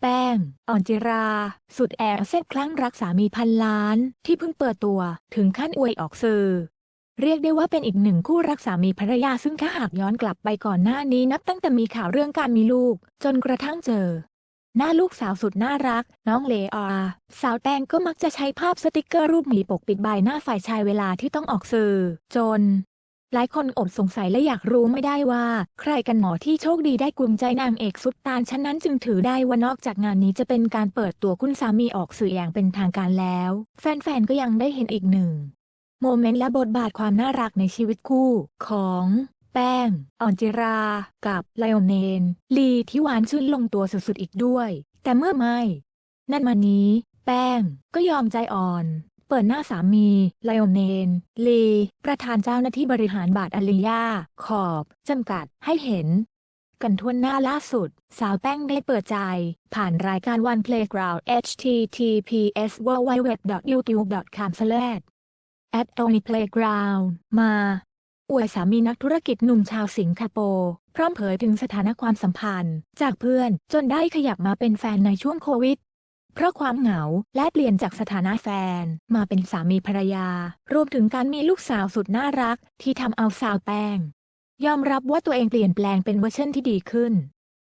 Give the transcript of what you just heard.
แป้ง อ่อนจิรา สุดแอบเส้นคลั่งรักสามีพันล้าน ที่เพิ่งเปิดตัวถึงขั้นอวยออกสื่อ เรียกได้ว่าเป็นอีกหนึ่งคู่รักสามีภรรยาซึ่งถ้าหากย้อนกลับไปก่อนหน้านี้นับตั้งแต่มีข่าวเรื่องการมีลูก จนกระทั่งเจอ หน้าลูกสาวสุดน่ารัก น้องเลอาสาวแป้งก็มักจะใช้ภาพสติกเกอร์รูปหมีปกปิดใบหน้าฝ่ายชายเวลาที่ต้องออกสื่อ จน หลายคนอดสงสัยและอยากรู้ไม่ได้ว่า ใครกันหนอที่โชคดีได้กลุ่มใจนางเอกสุดตาลฉะนั้นจึงถือได้ว่านอกจากงานนี้จะเป็นการเปิดตัวคุณสามีออกสื่ออย่างเป็นทางการแล้ว แฟนๆก็ยังได้เห็นอีกหนึ่ง โมเมนต์และบทบาทความน่ารักในชีวิตคู่ของแป้ง อ่อนจิรา กับไลโอเนน ลีที่หวานชื่นลงตัวสุดๆอีกด้วย แต่เมื่อไม่ นั่นมานี้ แป้งก็ยอมใจอ่อน เปิดหน้าสามีไลโอเนน ลี ประธานเจ้าหน้าที่บริหารบาทอลิยา ขอบ จำกัด ให้เห็น กันทั่วหน้าล่าสุด สาวแป้งได้เปิดใจ ผ่านรายการ One Playground https www.youtube.com at only playground มาอวยสามีนักธุรกิจหนุ่มชาวสิงคโปร์พร้อมเผยถึงสถานะความสัมพันธ์ จากเพื่อนจนได้ขยับมาเป็นแฟนในช่วงโควิด เพราะความเหงาและเปลี่ยนจากสถานะแฟน มาเป็นสามีภรรยา รวมถึงการมีลูกสาวสุดน่ารักที่ทำเอาสาวแป้ง ยอมรับว่าตัวเองเปลี่ยนแปลงเป็นเวอร์ชันที่ดีขึ้น